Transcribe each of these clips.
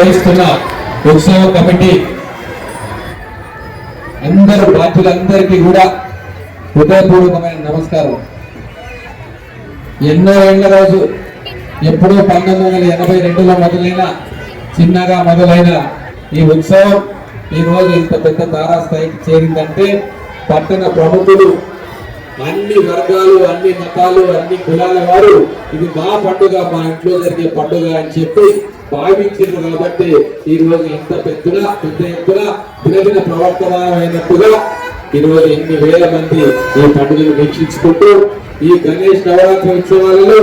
వహిస్తున్న ఉత్సవ కమిటీ అందరు బాధ్యులందరికీ కూడా హృదయపూర్వకమైన నమస్కారం. ఎన్నో ఏళ్ళ రోజు ఎప్పుడో పంతొమ్మిది వందల ఎనభై రెండులో మొదలైన చిన్నగా మొదలైన ఈ ఉత్సవం ఈ రోజు ఇంత పెద్ద తారాస్థాయికి చేరిందంటే పట్టణ ప్రముఖులు అన్ని వర్గాలు అన్ని మతాలు అన్ని కులాల వారు ఇది మా పండుగ మా ఇంట్లో జరిగే పండుగ అని చెప్పి భావించారు కాబట్టి ఈ రోజు ఎంత పెద్దన పెద్ద ఎత్తున దినదిన ప్రవర్తనమైనట్టుగా ఈ రోజు ఎన్ని వేల మంది ఈ పండుగను వీక్షించుకుంటూ ఈ గణేష్ నవరాత్రి ఉత్సవాలలో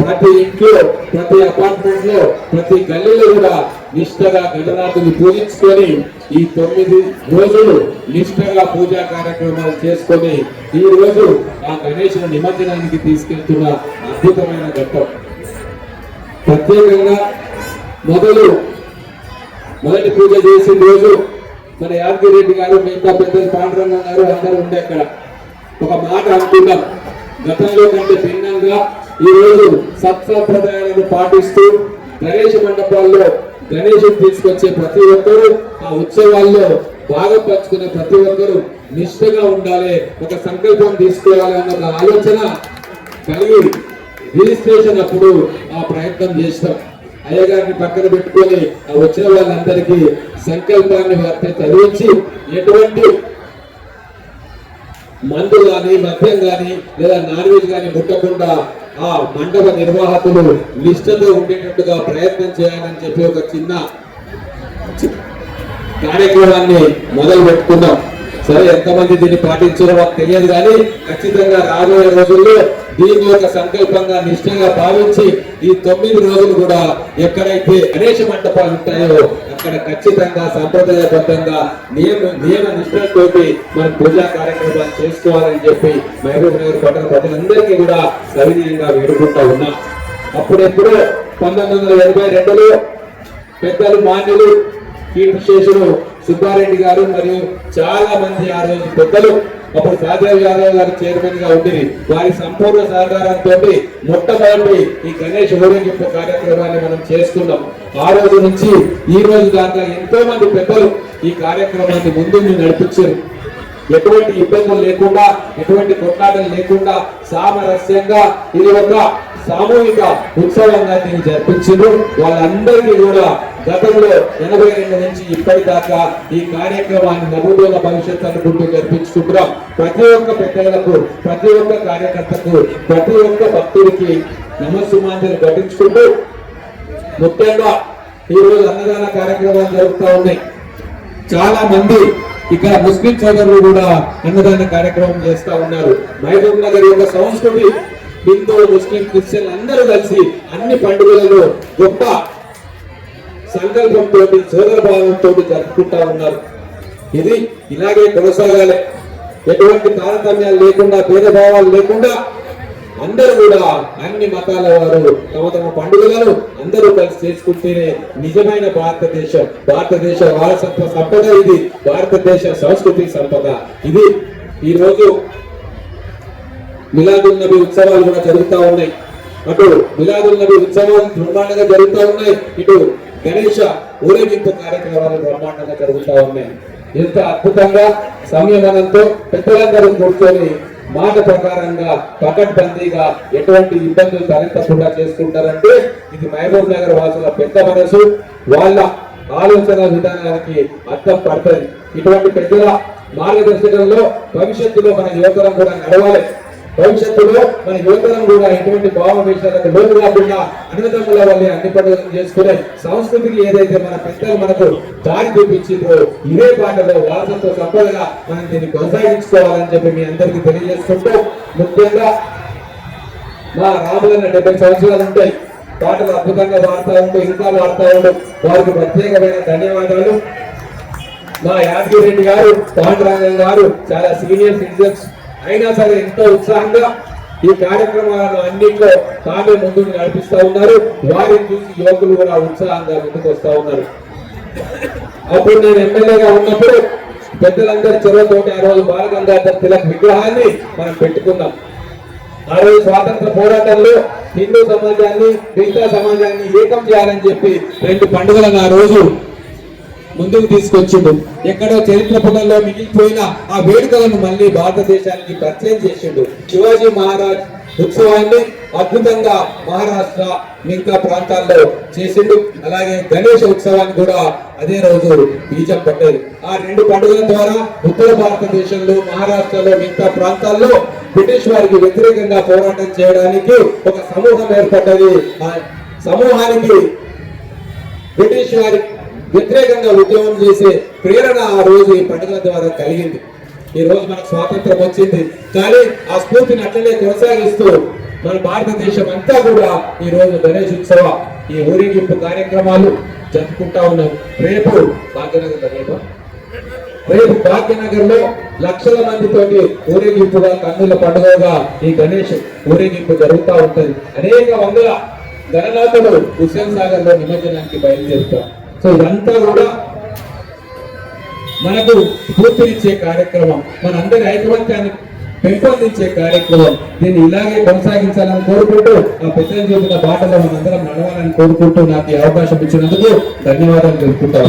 ప్రతి ఇంట్లో ప్రతి అపార్ట్మెంట్లో ప్రతి గల్లీలో కూడా నిష్ఠగా గణనాథుని పూజించుకొని ఈ తొమ్మిది రోజులు నిష్ఠగా పూజా కార్యక్రమాలు చేసుకొని ఈ రోజు ఆ గణేశుని నిమజ్జనానికి తీసుకెళ్తున్న అద్భుతమైన ఘట్టం. ప్రత్యేకంగా మొదలు మొదటి పూజ చేసిన రోజు మన యాదగిరెడ్డి గారు మిగతా పెద్దలు పాండురంగం గారు అందరూ ఉండే అక్కడ. ఒక మాట అనుకున్నాం గతంలో కంటే భిన్నంగా ఈ రోజు సత్సంప్రదాయాలను పాటిస్తూ గణేష మండపాల్లో గణేషుడు తీసుకొచ్చే ప్రతి ఒక్కరూ ఆ ఉత్సవాల్లో భాగం పంచుకునే ప్రతి ఒక్కరూ నిష్ఠగా ఉండాలి. ఒక సంకల్పం తీసుకోవాలి అన్న ఒక ఆలోచన కలిగి రిజిస్ట్రేషన్ అప్పుడు ఆ ప్రయత్నం చేస్తాం. అయ్యగారిని పక్కన పెట్టుకొని ఆ వచ్చిన వాళ్ళందరికీ సంకల్పాన్ని వారిని చదివించి ఎటువంటి మందు కానీ మద్యం కానీ లేదా నాన్ వెజ్ కానీ ముట్టకుండా ఆ మండప నిర్వాహకులు నిష్ఠతో ఉండేటట్టుగా ప్రయత్నం చేయాలని చెప్పి ఒక చిన్న కార్యక్రమాన్ని మొదలు పెట్టుకున్నాం. సరే ఎంతమంది దీన్ని పాటించారో మాకు తెలియదు కానీ ఖచ్చితంగా రాబోయే రోజుల్లో దీన్ని ఒక సంకల్పంగా నిష్ఠగా భావించి ఈ తొమ్మిది రోజులు కూడా ఎక్కడైతే గణేష మంటపాలు ఉంటాయో అక్కడ ఖచ్చితంగా సంప్రదాయబద్ధంగా నియమ నియమ నిష్ఠతోటి మనం పూజా కార్యక్రమాలు చేసుకోవాలని చెప్పి మహబూబ్ నగర్ పట్టణ ప్రజలందరికీ కూడా సవినీయంగా వేడుకుంటా ఉన్నాం. అప్పుడెప్పుడు పంతొమ్మిది వందల ఎనభై రెండులో పెద్దలు మాన్యులు కీర్తిశేషులు సుబ్బారెడ్డి గారు మరియు చాలా మంది ఆ రోజు పెద్దలు అప్పుడు సాదేవ్ యాదవ్ గారు చైర్మన్గా ఉండి వారి సంపూర్ణ సహకారంతో మొట్టమొదటి ఈ గణేష్ ఊరేగింపు కార్యక్రమాన్ని మనం చేసుకున్నాం ఆ రోజు నుంచి ఈ రోజు దాకా ఎంతో మంది పెద్దలు ఈ కార్యక్రమాన్ని ముందుండి నడిపించారు. ఎటువంటి ఇబ్బందులు లేకుండా ఎటువంటి కొట్లాటలు లేకుండా సామరస్యంగా ఇది ఒక సామూహిక ఉత్సవంగా దీన్ని జరిపించారు వాళ్ళందరికీ కూడా గతంలో ఎనభై రెండు నుంచి ఇప్పటిదాకా ఈ కార్యక్రమాన్ని నవోదయ భవిష్యత్ అనుకుంటూ జరిపించుకుంటున్నాం. ప్రతి ఒక్క పెద్దలకు ప్రతి ఒక్క కార్యకర్తకు ప్రతి ఒక్క భక్తుడికి నమస్సుమాంజలు ఘటించుకుంటూ ముఖ్యంగా ఈ రోజు అన్నదాన కార్యక్రమాలు జరుగుతూ ఉన్నాయి. చాలా మంది ఇక్కడ ముస్లిం సోదరులు కూడా అన్నదాన కార్యక్రమం చేస్తూ ఉన్నారు. మహబూబ్ నగర్ యొక్క సంస్కృతి హిందూ ముస్లిం క్రిస్టియన్ అందరూ కలిసి అన్ని పండుగలలో గొప్ప సంకల్పంతో సోదర భావంతో జరుపుకుంటా ఉన్నారు. ఇది ఇలాగే కొనసాగాలి. ఎటువంటి తారతమ్యాలు లేకుండా భేదభావాలు లేకుండా అందరూ కూడా అన్ని మతాల వారు తమ తమ పండుగలను అందరూ కలిసి చేసుకుంటేనే నిజమైన భారతదేశం భారతదేశ వారసత్వ సంపద ఇది భారతదేశ సంస్కృతి సంపద ఇది. ఈ రోజు మిలాదుల్ నబీ ఉత్సవాలు కూడా జరుగుతూ ఉన్నాయి. అటు మిలాదుల్ నబీ ఉత్సవాలు బ్రహ్మాండంగా జరుగుతూ ఉన్నాయి. ఇటు గణేష ఊరేగింపు కార్యక్రమాలు బ్రహ్మాండంగా జరుగుతూ ఉన్నాయి. ఎంత అద్భుతంగా సంయమనంతో పెద్దలందరూ కూర్చొని మాట ప్రకారంగా పకడ్బందీగా ఎటువంటి ఇబ్బందులు తలెత్తకుండా చేసుకుంటారంటే ఇది మహబూబ్ నగర్ వాసుల పెద్ద మనసు. వాళ్ళ ఆలోచన విధానానికి అర్థం పడుతుంది ఇటువంటి పెద్దల మార్గదర్శకంలో భవిష్యత్తులో మన యువతరం కూడా నడవాలి. భవిష్యత్తులో మన యువతరం కూడా ఎటువంటి భావవేశాలకు లోపు కాకుండా అన్నదమ్ముల వల్లే అన్ని పండుగలు చేసుకునే సంస్కృతికి ఏదైతే మన పెద్దలు మనకు దారి చూపించిందో ఇదే పాటలో వారసత్వ సంపదగా మనం దీన్ని కొనసాగించుకోవాలని చెప్పి మీ అందరికీ తెలియజేసుకుంటూ ముఖ్యంగా మా రాములన్న డెబ్బై సంవత్సరాలు ఉంటాయి పాటలు అద్భుతంగా వాడుతూ ఉంటూ ఇంకా వాడుతూ ఉంటూ వారికి ప్రత్యేకమైన ధన్యవాదాలు. మా యాదగిరి రెడ్డి గారు పాండురంగం గారు చాలా సీనియర్ సిటిజన్స్ అయినా సరే ఎంతో ఉత్సాహంగా ఈ కార్యక్రమాలను అన్నింటిలో తామే ముందుకు నడిపిస్తూ ఉన్నారు. వారిని చూసి యువకులు కూడా ఉత్సాహంగా ముందుకు వస్తూ ఉన్నారు. అప్పుడు నేను ఎమ్మెల్యేగా ఉన్నప్పుడు పెద్దలందరూ చెరువుతోటి ఆ రోజు బాలగంగాధర్ తిలక్ విగ్రహాన్ని మనం పెట్టుకున్నాం. ఆ రోజు స్వాతంత్ర పోరాటంలో హిందూ సమాజాన్ని క్రిస్తా సమాజాన్ని ఏకం చేయాలని చెప్పి రెండు పండుగలను ఆ రోజు ముందుకు తీసుకొచ్చిండు. ఎక్కడో చరిత్ర పుటల్లో మిగిలిపోయిన ఆ వేడుకలను మళ్ళీ భారతదేశానికి పరిచయం చేసిండు. శివాజీ మహారాజ్ ఉత్సవాన్ని అద్భుతంగా మహారాష్ట్ర మిగతా ప్రాంతాల్లో చేసిండు. అలాగే గణేష ఉత్సవాన్ని కూడా అదే రోజు బీజం పట్టేది. ఆ రెండు పండుగల ద్వారా ఉత్తర భారతదేశంలో మహారాష్ట్రలో మిగతా ప్రాంతాల్లో బ్రిటిష్ వారికి వ్యతిరేకంగా పోరాటం చేయడానికి ఒక సమూహం ఏర్పడ్డది. ఆ సమూహానికి బ్రిటిష్ వారి వ్యతిరేకంగా ఉద్యమం చేసే ప్రేరణ ఆ రోజు ఈ పండుగల ద్వారా కలిగింది. ఈ రోజు మనకు స్వాతంత్రం వచ్చింది. కానీ ఆ స్ఫూర్తిని అట్లనే కొనసాగిస్తూ మన భారతదేశం అంతా కూడా ఈ రోజు గణేష్ ఉత్సవ ఈ ఊరేగింపు కార్యక్రమాలు జరుపుకుంటా ఉన్నాం. రేపు భాగ్యనగర్ రేపు రేపు భాగ్యనగర్లో లక్షల మందితోటి ఊరేగింపుగా కన్నుల పండుగగా ఈ గణేష్ ఊరేగింపు జరుగుతూ ఉంటుంది. అనేక వందల గణనాథులు హుస్సేన్ సాగర్లో నిమజ్జనానికి బయలుదేరుతారు. సో ఇదంతా కూడా మనకు స్ఫూర్తినిచ్చే కార్యక్రమం. మనందరి ఐకమత్యాన్ని పెంపొందించే కార్యక్రమం. దీన్ని ఇలాగే కొనసాగించాలని కోరుకుంటూ ఆ పెద్దలు చూపిన బాటలో మనందరం నడవాలని కోరుకుంటూ నాకు ఈ అవకాశం ఇచ్చినందుకు ధన్యవాదాలు తెలుపుకుంటా